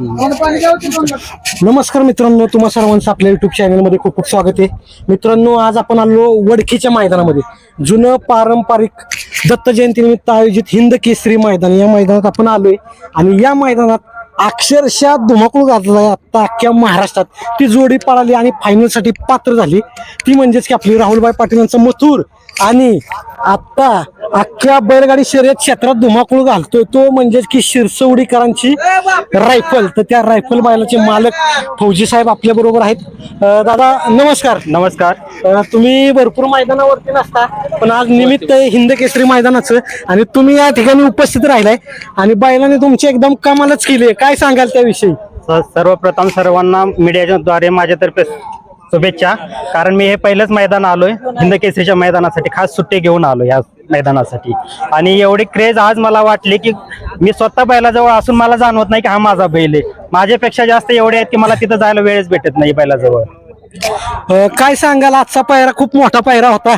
नमस्कार मित्रांनो तुम्हा सर्वांचं आपल्या युट्यूब चॅनलमध्ये खूप खूप स्वागत आहे. मित्रांनो आज आपण आलो वडकीच्या मैदानामध्ये. जुनं पारंपरिक दत्त जयंतीनिमित्त आयोजित हिंद केसरी मैदान. या मैदानात आपण आलोय आणि या मैदानात अक्षरशः धुमाकूळ घातला आता अख्ख्या महाराष्ट्रात ती जोडी पळाली आणि फायनलसाठी पात्र झाली. ती म्हणजेच की आपली राहुलभाई पाटील यांचं मथुर आणि आता अख्ख्या बैलगाडी शर्यत क्षेत्रात धुमाकूळ घालतोय. तो म्हणजेच की शिरसवडीकरांची रायफल. तर त्या रायफल बैलाचे मालक फौजी साहेब आपल्या बरोबर आहेत. अं, दादा नमस्कार. नमस्कार. अं, तुम्ही भरपूर मैदानावरती नसता पण आज निमित्त आहे हिंद केसरी मैदानाचं आणि तुम्ही या ठिकाणी उपस्थित राहिलाय आणि बैलाने तुमची एकदम कमालच केली आहे. काय सांगाल त्याविषयी? स- सर्वप्रथम सर्वांना मीडियाच्या द्वारे माझ्यातर्फे शुभेच्छा. कारण मी हे पहिलंच मैदान आलोय. हिंद केसरीच्या मैदानासाठी खास सुट्टी घेऊन आलो या मैदानासाठी. आणि एवढी क्रेज आज मला वाटली की मी स्वतः बैलाजवळ असून मला जाणवत नाही की हा माझा बैल आहे. माझ्यापेक्षा जास्त एवढे आहेत की मला तिथं जायला वेळच भेटत नाही बैलाजवळ. काय सांगाल? आजचा पायरा खूप मोठा पायरा होता.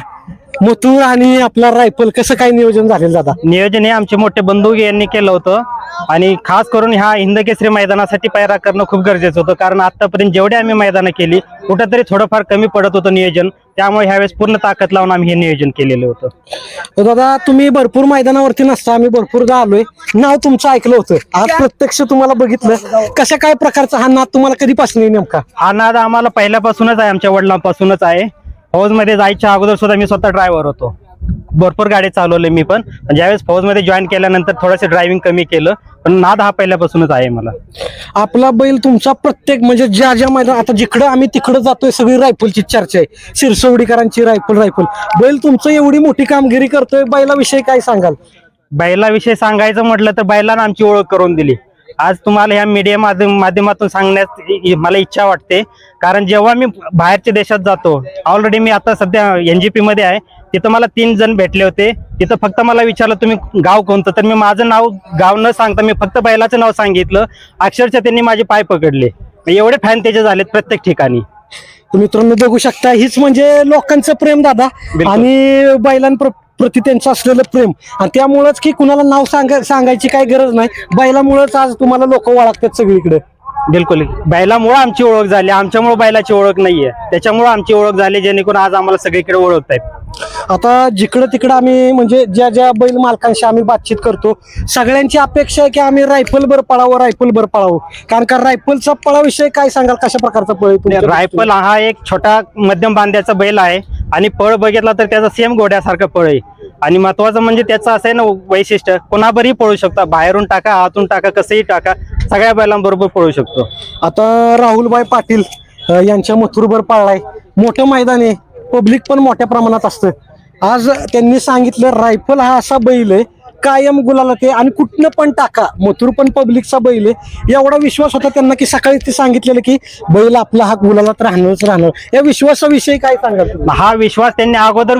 मथुर आणि आपला रायफल कसं काय नियोजन झालेलं दादा? नियोजन हे आमचे मोठे बंधू यांनी केलं होतं. आणि खास करून ह्या हिंद केसरी मैदानासाठी पायरा करणं खूप गरजेचं होतं. कारण आतापर्यंत जेवढे आम्ही मैदानं केली कुठंतरी थोडंफार कमी पडत होतं नियोजन. त्यामुळे ह्यावेळेस पूर्ण ताकद लावून आम्ही हे नियोजन केलेलं होतं. तर दादा तुम्ही भरपूर मैदानावरती नसता आम्ही भरपूरदा आलोय नाव तुमचं ऐकलं होतं. आज प्रत्यक्ष तुम्हाला बघितलं. कशा काय प्रकारचा हा नाद तुम्हाला कधीपासून आहे नेमका? हा नाद आम्हाला पहिल्यापासूनच आहे आमच्या वडिलांपासूनच आहे. फौजमध्ये जायच्या अगोदर सुद्धा मी स्वतः ड्रायव्हर होतो. भरपूर गाडी चालवले मी पण. ज्यावेळेस फौजमध्ये जॉईन केल्यानंतर थोडंसं ड्रायव्हिंग कमी केलं. पण नाद हा पहिल्यापासूनच आहे मला. आपला बैल तुमचा प्रत्येक म्हणजे ज्या ज्या मैदान आता जिकडं आम्ही तिकडं जातोय सगळी रायफलची चर्चा आहे. शिरसवडीकरांची रायफल रायफल बैल तुमचं एवढी मोठी कामगिरी करतोय बैलाविषयी काय सांगाल? बैलाविषयी सांगायचं म्हटलं तर बैलानं आमची ओळख करून दिली. आज तुम्हाला ह्या मीडिया माध्यम माध्यमातून इ- मला इच्छा वाटते. कारण जेव्हा मी बाहेरच्या देशात जातो ऑलरेडी मी आता सध्या एनजीपी मध्ये आहे. तिथं मला तीन जण भेटले होते. तिथं फक्त मला विचारलं तुम्ही गाव कोणतं? तर मी माझं नाव गाव न सांगता मी फक्त बैलाचं नाव सांगितलं. अक्षरशः त्यांनी माझे पाय पकडले. एवढे फॅन त्याचे झालेत प्रत्येक ठिकाणी. तर मित्रांनो बघू शकता हीच म्हणजे लोकांचं प्रेम दादा. आणि बैलांप्र प्रति त्यांचं असलेलं प्रेम. आणि त्यामुळंच की कुणाला नाव सांगा सांगायची काही गरज नाही. बैलामुळेच आज तुम्हाला लोक ओळखतात सगळीकडे. बिलकुल. बैलामुळे आमची ओळख झाली. आमच्यामुळे बैलाची ओळख नाहीये. त्याच्यामुळे आमची ओळख झाली जेणेकरून आज आम्हाला सगळीकडे ओळखतायत. आता जिकडं तिकडं आम्ही म्हणजे ज्या ज्या बैल मालकांशी आम्ही बातचीत करतो सगळ्यांची अपेक्षा आहे की आम्ही रायफल बर पळावं रायफल बर पळावं. कारण का रायफलचा पळाविषयी काय सांगाल? कशा प्रकारचा पळ रायफल हा एक छोटा मध्यम बांध्याचा बैल आहे. आणि पळ बघितला तर त्याचा सेम घोड्यासारखं पळ आहे. आणि महत्वाचं म्हणजे त्याचं असं आहे ना वैशिष्ट्य कोणाबरही पळू शकता. बाहेरून टाका आतून टाका कसंही टाका सगळ्या बैलांबरोबर पळू शकतो. आता राहुलभाई पाटील अ, यांच्या मथुरभर पाळलाय. मोठं मैदान आहे पब्लिक पण मोठ्या प्रमाणात असतं. आज त्यांनी सांगितलं रायफल हा असा बैल आहे कायम गुलाला ते आणि कुठनं पण टाका. मथुर पण पब्लिकचा बैल आहे. एवढा विश्वास होता त्यांना की सकाळी ते सांगितलेलं की बैल आपला हा गुलालात राहणारच राहणार. या विश्वासाविषयी काय सांगाल हा विश्वास त्यांनी अगोदर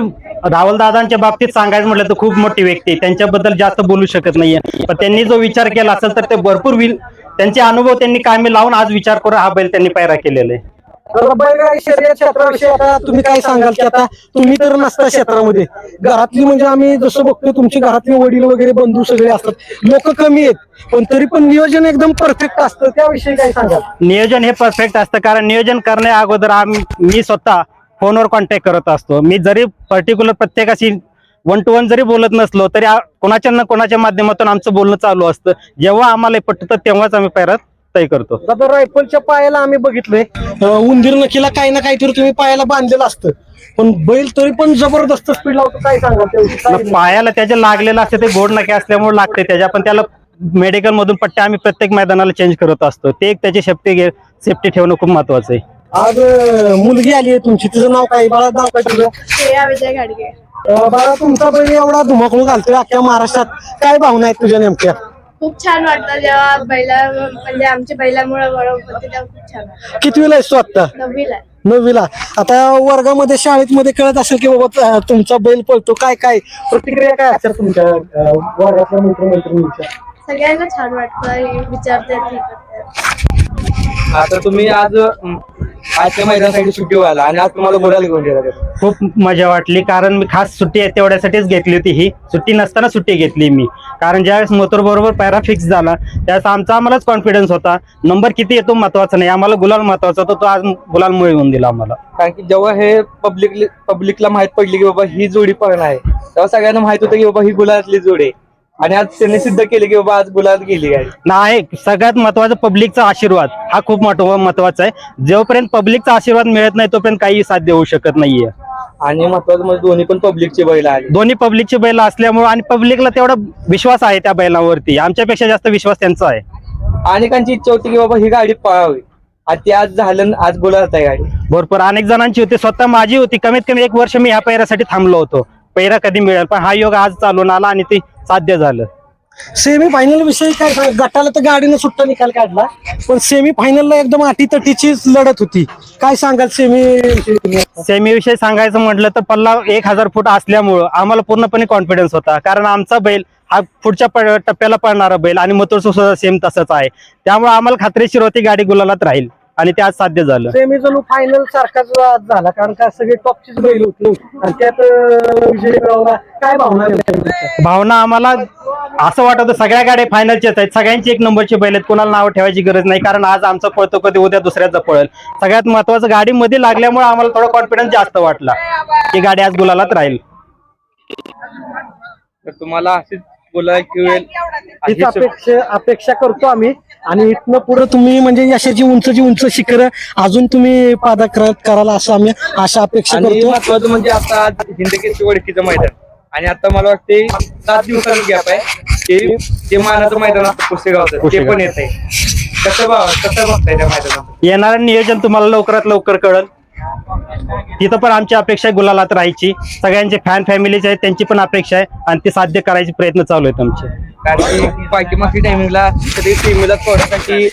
राहुल दादांच्या बाबतीत सांगायचं म्हटलं तर खूप मोठी व्यक्ती आहे. त्यांच्याबद्दल जास्त बोलू शकत नाहीये. पण त्यांनी जो विचार केला असेल तर ते भरपूर विल त्यांचे अनुभव त्यांनी कामी लावून आज विचार करून हा बैल त्यांनी पैरा केलेला आहे. बैलगाडी शर्यत क्षेत्राविषयी आता तुम्ही काय सांगाल की आता तुम्ही तर नसता क्षेत्रामध्ये. घरातली म्हणजे आम्ही जसं बघतो तुमचे घरातले वडील वगैरे बंधू सगळे असतात. लोक कमी आहेत. पण तरी पण नियोजन एकदम परफेक्ट असतं. त्याविषयी काय सांगाल? नियोजन हे परफेक्ट असतं. कारण नियोजन करण्या अगोदर आम्ही मी स्वतः फोनवर कॉन्टॅक्ट करत असतो. मी जरी पर्टिक्युलर प्रत्येकाशी वन टू वन जरी बोलत नसलो तरी कोणाच्या ना कोणाच्या माध्यमातून आमचं बोलणं चालू असतं. जेव्हा आम्हाला पटतं तेव्हाच आम्ही पैरात तय करतो. आता रायफलच्या पायाला आम्ही बघितलंय. अं, उंदीर नखीला काही ना काहीतरी तुम्ही पायाला बांधलेलं असतं. पण बैल तरी पण जबरदस्त स्पीड लावतो काय मग पायाला त्याच्या लागलेलं असते ते गोड नके असल्यामुळे लागते. त्याच्या पण त्याला मेडिकल मधून पट्ट्या आम्ही प्रत्येक मैदानाला चेंज करत असतो. ते एक त्याची सेफ्टी सेफ्टी ठेवणं खूप महत्वाचं आहे. आज अं, मुलगी आली आहे तुमची. तिचं नाव काय? बाळा नाव काय तुझं? श्रेया विजय घाडगे अं, बाळा तुमचा बैल एवढा धुमाकूळ घालतोय अख्ख्या महाराष्ट्रात. काय भावना आहेत तुझ्या नेमक्या? खूप छान वाटतं जेव्हा बैला म्हणजे आमच्या बैलामुळे ओळख होते तेव्हा खूप छान वाटतं. कितवीला आहेस तू आता नववीला नववीला. आता वर्गामध्ये शाळेत मध्ये कळत असेल की बाबा अं, तुमचा बैल पळतो. काय काय? प्रतिक्रिया काय असेल तुमच्या अं, वर्गातल्या मित्रमैत्रिणींच्या? सगळ्यांना छान वाटतं हे विचारतात हे करतात. आता तुम्ही आज अं, आजच्या मैदानासाठी सुट्टी व्हायला आणि आज तुम्हाला बोलायला घेऊन गेला त्याचा. खूप मजा वाटली कारण मी खास सुट्टी आहे तेवढ्यासाठीच घेतली होती ही. सुट्टी नसताना सुट्टी घेतली मी. कारण ज्यावेळेस मोtor बरोबर पॅरा फिक्स झाला त्यावेळेस आमचा आम्हालाच कॉन्फिडन्स होता. नंबर किती येतो महत्त्वाचा नाही आम्हाला गुलाल महत्त्वाचा होता तो आज गुलाल मिळवून दिला आम्हाला. कारण की जेव्हा हे पब्लिक पब्लिकला माहीत पडली की बाबा ही जोडी पण आहे तेव्हा सगळ्यांना माहीत होतं की बाबा ही गुलाबातली जोडी आहे. आणि आज त्यांनी सिद्ध केले की बाबा आज गुलाबात गेली गाडी नाही सगळ्यात महत्त्वाचा पब्लिकचा आशीर्वाद. हा खूप महत्व- महत्त्वाचा आहे. जोपर्यंत पब्लिकचा आशीर्वाद मिळत नाही तोपर्यंत काही साध्य होऊ शकत नाहीये. आणि महत्वाचं म्हणजे दोन्ही पण पब्लिकची बैल आली दोन्ही पब्लिकची बैल असल्यामुळे आणि पब्लिकला तेवढा विश्वास आहे त्या बैलावरती. आमच्यापेक्षा जास्त विश्वास त्यांचा आहे. अनेकांची इच्छा होती की बाबा ही गाडी पळावी. ते आज झालं आज गुलाबात आहे गाडी. भरपूर. अनेक जणांची होती. स्वतः माझी होती. कमीत कमी एक वर्ष मी ह्या पैऱ्यासाठी थांबलो होतो. पैरा कधी मिळेल? पण हा योग आज चालून आला आणि ते साध्य झालं. सेमी फायनल विषयी काय सांग? गटाला तर गाडीनं सुट्टा निकाल काढला. पण सेमी फायनलला एकदम अटीतटीचीच लढत होती. काय सांगाल सेमी सेमी विषयी सांगायचं म्हटलं तर पल्ला एक हजार फूट असल्यामुळं आम्हाला पूर्णपणे कॉन्फिडन्स होता. कारण आमचा बैल हा पुढच्या प- टप्प्याला पडणारा बैल आणि मथुरचं सुद्धा सेम तसंच आहे. त्यामुळे आम्हाला खात्रीशीर होती गाडी गुलालात राहील. आणि ते आज साध्य झालं. सेमी जणू फायनल सारखाच झाला कारण का सगळे टॉपचीच बैल होती. आणि त्यात विजय मिळवला. काय भावना? भावना आम्हाला असं वाटत होतं सगळ्या गाड्या फायनलच्याच आहेत. सगळ्यांची एक नंबरची बैल आहेत. कोणाला नाव ठेवायची गरज नाही कारण आज आमचं पळतो कधी उद्या दुसऱ्याचं पळेल. सगळ्यात महत्वाचं गाडीमध्ये लागल्यामुळे आम्हाला थोडा कॉन्फिडन्स जास्त वाटला की गाडी आज गुलालात राहील. तर तुम्हाला अशीच बोलायला हीच अपेक्षा अपेक्षा करतो आम्ही. आणि इथनं पुढे तुम्ही म्हणजे यशाची उंचची उंच शिखर अजून तुम्ही पादाक्रांत कराल असं आम्ही आशा अपेक्षा आणि करतो. महत्वाचं म्हणजे आता आज हिंदकेसरी वडकीचं मैदान. आणि आता मला वाटते सात दिवसाचा गॅप आहे. ते ते मानाचं मैदान असतं पुसेगावचं ते. पण येत आहे कसं बा कसं बघताय त्या मैदानात येणारं नियोजन तुम्हाला लवकरात लवकर कळल. तिथं पण आमची अपेक्षा आहे गुलालात राहायची. सगळ्यांचे फॅन फॅमिलीज आहेत त्यांची पण अपेक्षा आहे आणि ते साध्य करायचे प्रयत्न चालू आहेत आमचे. कारण की पाठीमागच्या टायमिंगला कधी टीमला थोड्यासाठी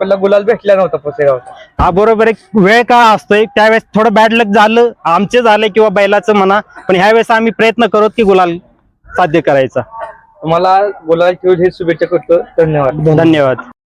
पल्ला गुलाल भेटला नव्हता पुसेगावचा. हा बरोबर एक वेळ का असतोय? त्यावेळेस थोडं बॅड लक झालं. आमचे झाले किंवा बैलाचं म्हणा. पण ह्यावेळेस आम्ही प्रयत्न करत की गुलाल साध्य करायचा. तुम्हाला गुलाल हे शुभेच्छा करतो. धन्यवाद. धन्यवाद.